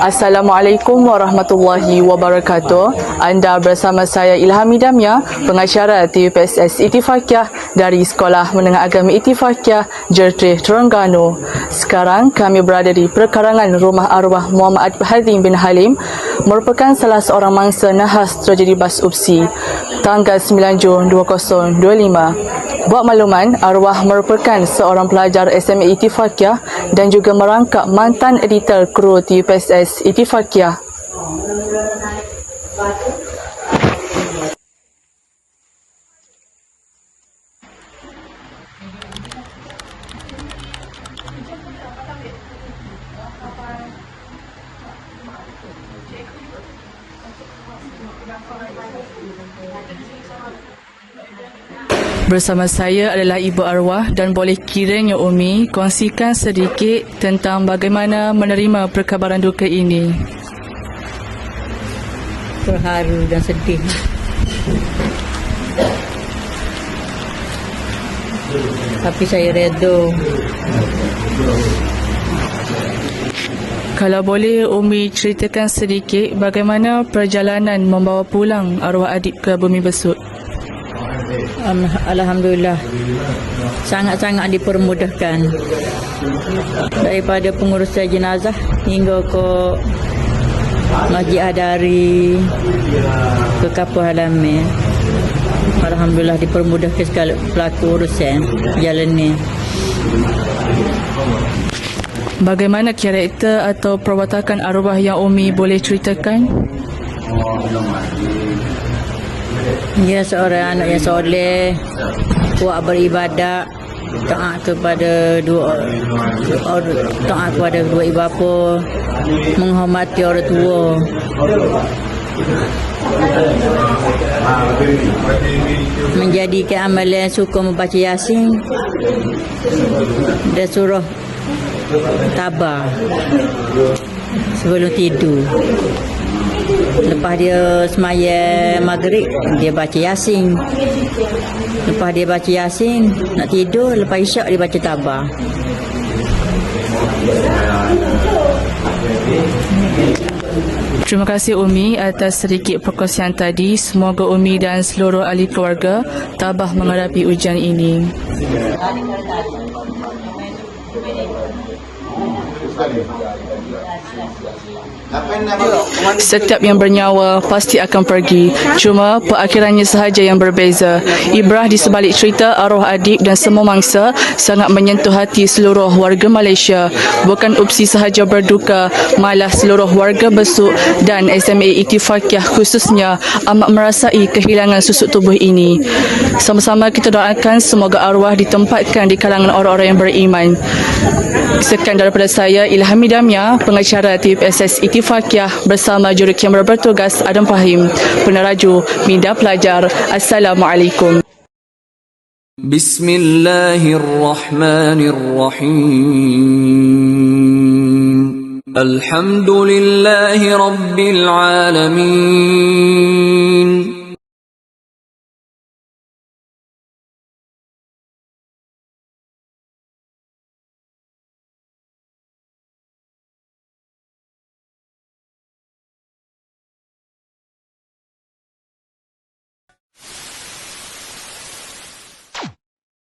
Assalamualaikum warahmatullahi wabarakatuh. Anda bersama saya Ilhami Damia, pengacara TUPSS Itifakiah dari Sekolah Menengah Agama Itifakiah, Jertrih, Terengganu. Sekarang kami berada di perkarangan Rumah Arwah Muhammad Hazim bin Halim merupakan salah seorang mangsa nahas tragedi bas UPSI tanggal 9 Jun 2025. Buat makluman, arwah merupakan seorang pelajar SMA Itifakiah dan juga merangkap mantan editor kru TUPSS Itifakiah. Bersama saya adalah Ibu Arwah dan boleh kiranya Umi kongsikan sedikit tentang bagaimana menerima perkabaran duka ini. terharu dan sedih. Tapi saya redha. Kalau boleh Umi ceritakan sedikit bagaimana perjalanan membawa pulang arwah adik ke bumi besut. Alhamdulillah. Sangat-sangat dipermudahkan. Daripada pengurusan jenazah hingga ke Masjid Adari ke kapal halaman. Alhamdulillah dipermudahkan segala pelaku urusan jalan ni. Bagaimana karakter atau perwatakan arwah yang Umi boleh ceritakan? Dia seorang anak yang soleh, kuat beribadat, taat kepada dua taat kepada dua ibu bapa, menghormati orang tua. Menjadikan amalan suka membaca Yasin dan surah Tabah sebelum tidur. Lepas dia semayang maghrib, dia baca Yasin. Lepas dia baca Yasin, nak tidur, lepas isyak dia baca tabah. Terima kasih Umi atas sedikit perkongsian tadi. Semoga Umi dan seluruh ahli keluarga tabah menghadapi ujian ini. Setiap yang bernyawa pasti akan pergi. Cuma perakhirannya sahaja yang berbeza. Ibrah di sebalik cerita arwah adik dan semua mangsa sangat menyentuh hati seluruh warga Malaysia. Bukan UPSI sahaja berduka, malah seluruh warga besuk dan SMA Itifakiah khususnya amat merasai kehilangan susuk tubuh ini. Sama-sama kita doakan semoga arwah ditempatkan di kalangan orang-orang yang beriman. Sekian daripada saya Ilhami Damia, pengacara TPSS Itifakiah Siti Fakiah bersama jurukamera bertugas Adam Fahim, peneraju Minda Pelajar. Assalamualaikum. Bismillahirrahmanirrahim. Alhamdulillahi Rabbil Alamin.